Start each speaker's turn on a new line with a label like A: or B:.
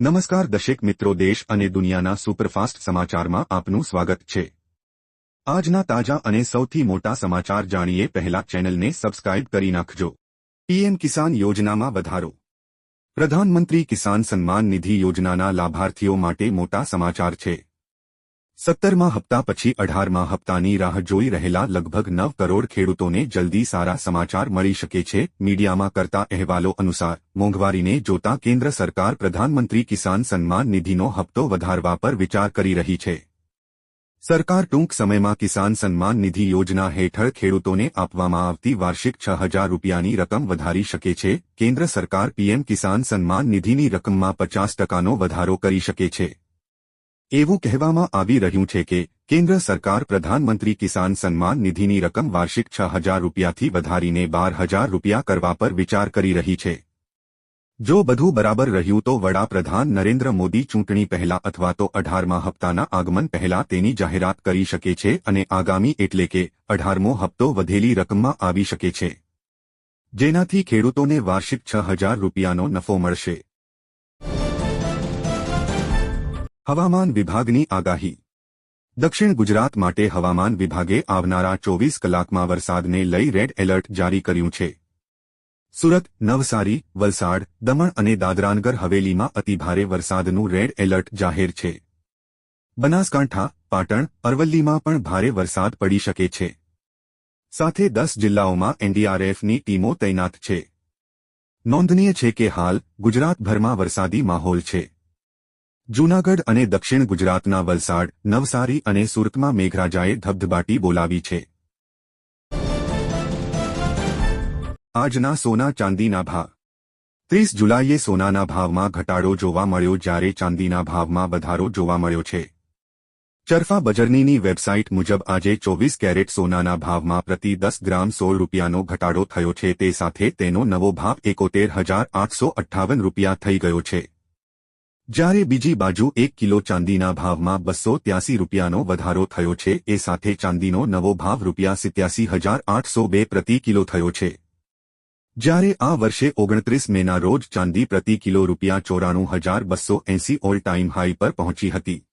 A: નમસ્કાર દશેક મિત્રો દેશ અને દુનિયાના સુપરફાસ્ટ સમાચારમાં આપનું સ્વાગત છે. આજના તાજા અને સૌથી મોટા સમાચાર જાણીએ પહેલા ચેનલને સબસ્ક્રાઇબ કરી નાખજો. પીએમ કિસાન યોજનામાં વધારો. પ્રધાનમંત્રી કિસાન સન્માન નિધિ યોજનાના લાભાર્થીઓ માટે મોટા સમાચાર છે. સત્તરમા હપ્તા પછી અઢારમા હપ્તાની રાહ જોઈ રહેલા લગભગ નવ કરોડ ખેડૂતોને જલ્દી સારા સમાચાર મળી શકે છે. મીડિયામાં કરતા અહેવાલો અનુસાર, મોંઘવારીને જોતા કેન્દ્ર સરકાર પ્રધાનમંત્રી કિસાન સન્માન નિધિનો હપ્તો વધારવા પર વિચાર કરી રહી છે. સરકાર ટૂંક સમયમાં કિસાન સન્માન નિધિ યોજના હેઠળ ખેડૂતોને આપવામાં આવતી વાર્ષિક છ હજાર રૂપિયાની રકમ વધારી શકે છે. કેન્દ્ર સરકાર પીએમ કિસાન સન્માન નિધિની રકમમાં પચાસ ટકાનો વધારો કરી શકે છે. એવું કહેવામાં આવી રહ્યું છે કે, કેન્દ્ર સરકાર પ્રધાનમંત્રી કિસાન સન્માન નિધિની રકમ વાર્ષિક છ હજાર રૂપિયાથી વધારીને બાર હજાર રૂપિયા કરવા પર વિચાર કરી રહી છે. જો બધું બરાબર રહ્યું તો વડાપ્રધાન નરેન્દ્ર મોદી ચૂંટણી પહેલા અથવા તો અઢારમા હપ્તાના આગમન પહેલા તેની જાહેરાત કરી શકે છે અને આગામી એટલે કે અઢારમો હપ્તો વધેલી રકમમાં આવી શકે છે. જેનાથી ખેડૂતોને વાર્ષિક છ હજાર રૂપિયાનો નફો મળશે. હવામાન વિભાગની આગાહી. દક્ષિણ ગુજરાત માટે હવામાન વિભાગે આવનારા ચોવીસ કલાકમાં વરસાદને લઈ રેડ એલર્ટ જારી કર્યું છે. સુરત, નવસારી, વલસાડ, દમણ અને દાદરાનગર હવેલીમાં અતિભારે વરસાદનું રેડ એલર્ટ જાહેર છે. બનાસકાંઠા, પાટણ, અરવલ્લીમાં પણ ભારે વરસાદ પડી શકે છે. સાથે દસ જિલ્લાઓમાં એનડીઆરએફની ટીમો તૈનાત છે. નોંધનીય છે કે હાલ ગુજરાતભરમાં વરસાદી માહોલ છે. જૂનાગઢ અને દક્ષિણ ગુજરાતના વલસાડ, નવસારી અને સુરતમાં મેઘરાજાએ ધબધબાટી બોલાવી છે. આજના સોના ચાંદીના ભાવ. ત્રીસ જુલાઈએ સોનાના ભાવમાં ઘટાડો જોવા મળ્યો જ્યારે ચાંદીના ભાવમાં વધારો જોવા મળ્યો છે. ચરફા બજરનીની વેબસાઇટ મુજબ આજે ચોવીસ કેરેટ સોનાના ભાવમાં પ્રતિ દસ ગ્રામ સોળ રૂપિયાનો ઘટાડો થયો છે. તે સાથે તેનો નવો ભાવ એકોતેર હજાર આઠસો અઠ્ઠાવન રૂપિયા થઈ ગયો છે. જ્યારે બીજી બાજુ એક કિલો ચાંદીના ભાવમાં બસો ત્યાસી રૂપિયાનો વધારો થયો છે, એ સાથે ચાંદીનો નવો ભાવ રૂપિયા સિત્યાસી હજાર આઠસો બે પ્રતિ કિલો થયો છે. જ્યારે આ વર્ષે ઓગણત્રીસ મેના રોજ ચાંદી પ્રતિ કિલો રૂપિયા ચોરાણું હજાર બસો એંસી ઓલ ટાઈમ હાઈ પર પહોંચી હતી.